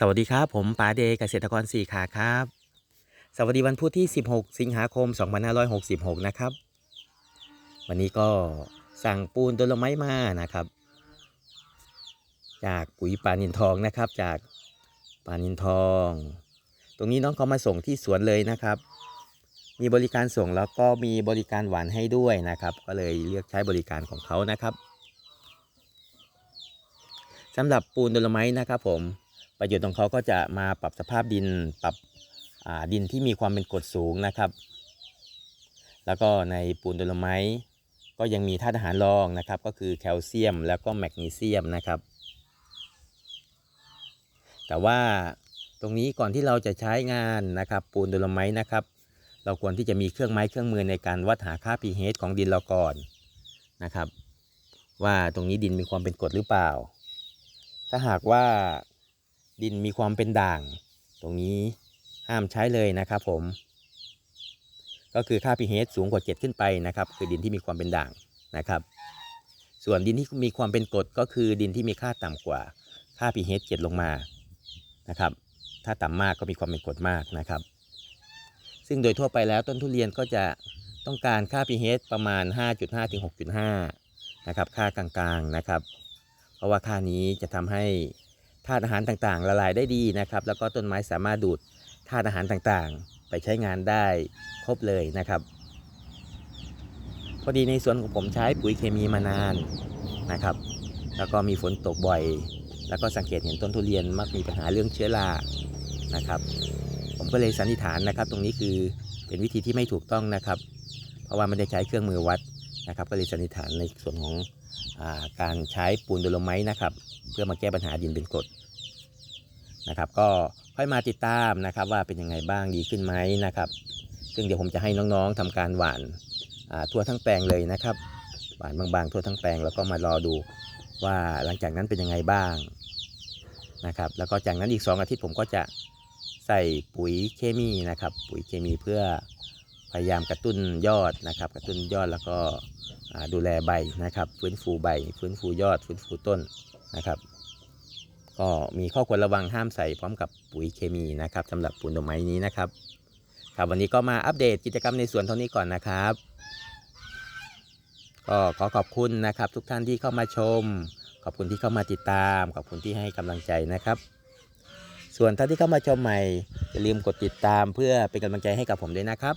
สวัสดีครับ ผมป๋าเดเกษตรกรสี่ขาครับ สวัสดีวันพุธที่ 16 สิงหาคม 2566 นะครับ วันนี้ก็สั่งปูนดลไม้มานะครับ จากปุ๋ยปานินทองนะครับ จากปานินทอง ตรงนี้น้องเขามาส่งที่สวนเลยนะครับ มีบริการส่งแล้วก็มีบริการหวานให้ด้วยนะครับ ก็เลยเลือกใช้บริการของเขานะครับสำหรับปูนดลไม้นะครับผม ประโยชน์ของเขาก็จะมาปรับสภาพดินปรับดินที่มีความเป็นกรดสูงนะครับ แล้วก็ในปูนโดโลไมต์ก็ยังมีธาตุอาหารรองนะครับ ก็คือแคลเซียมแล้วก็แมกนีเซียมนะครับ แต่ว่าตรงนี้ก่อนที่เราจะใช้งานนะครับปูนโดโลไมต์นะครับ เราควรที่จะมีเครื่องไม้เครื่องมือในการวัดหาค่า pH ของดินเราก่อนนะครับ ว่าตรงนี้ดินมีความเป็นกรดหรือเปล่า ถ้าหากว่า ดินมีความเป็นด่าง ตรงนี้ห้ามใช้เลยนะครับผม ก็คือค่า pH สูงกว่า 7 ขึ้นไปนะครับ คือดินที่มีความเป็นด่างนะครับ ส่วนดินที่มีความเป็นกรดก็คือดินที่มีค่าต่ำกว่าค่า pH 7 ลงมานะครับ ถ้าต่ำมากก็มีความเป็นกรดมากนะครับ ซึ่งโดยทั่วไปแล้วต้นทุเรียนก็จะต้องการค่า pH ประมาณ 5.5ถึง6.5 นะครับ ค่ากลางๆนะครับ เพราะว่าค่านี้จะทำให้ ธาตุอาหารต่างๆ ละลายได้ดีนะครับ แล้วก็ต้นไม้สามารถดูดธาตุอาหารต่างๆ ไปใช้งานได้ครบเลยนะครับ พอดีในสวนของผมใช้ปุ๋ยเคมีมานานนะครับ แล้วก็มีฝนตกบ่อย แล้วก็สังเกตเห็นต้นทุเรียนมักมีปัญหาเรื่องเชื้อรานะครับ ผมก็เลยสันนิษฐานนะครับ ตรงนี้คือเป็นวิธีที่ไม่ถูกต้องนะครับ เพราะว่าไม่ได้ใช้เครื่องมือวัด นะครับก็เลยสันนิษฐานในส่วนของอาการใช้ปูนโดโลไมต์นะครับ เพื่อมาแก้ปัญหาดินเป็นกรดนะครับ ก็ค่อยมาติดตามนะครับว่าเป็นยังไงบ้างดีขึ้นไหมนะครับ ซึ่งเดี๋ยวผมจะให้น้องๆทำการหว่านาทั่วทั้งแปลงเลยนะครับหว่านบางๆทั่วทั้งแปลงแล้วก็มารอดูว่าหลังจากนั้นเป็นยังไงบ้างนะครับ แล้วก็จากนั้นอีก 2 อาทิตย์ผมก็จะใส่ปุ๋ยเคมีนะครับ ปุ๋ยเคมีเพื่อ พยายามกระตุ้นยอดนะครับ กระตุ้นยอดแล้วก็ดูแลใบนะครับ ฟื้นฟูใบ ฟื้นฟูยอด ฟื้นฟูต้นนะครับ ก็มีข้อควรระวังห้ามใส่พร้อมกับปุ๋ยเคมีนะครับสำหรับปูนดอกไม้นี้นะครับครับวันนี้ก็มาอัปเดตกิจกรรมในสวนเท่านี้ก่อนนะครับก็ขอขอบคุณนะครับ ทุกท่านที่เข้ามาชม ขอบคุณที่เข้ามาติดตาม ขอบคุณที่ให้กำลังใจนะครับ ส่วนท่านที่เข้ามาชมใหม่อย่าลืมกดติดตามเพื่อเป็นกำลังใจให้กับผมด้วยนะครับ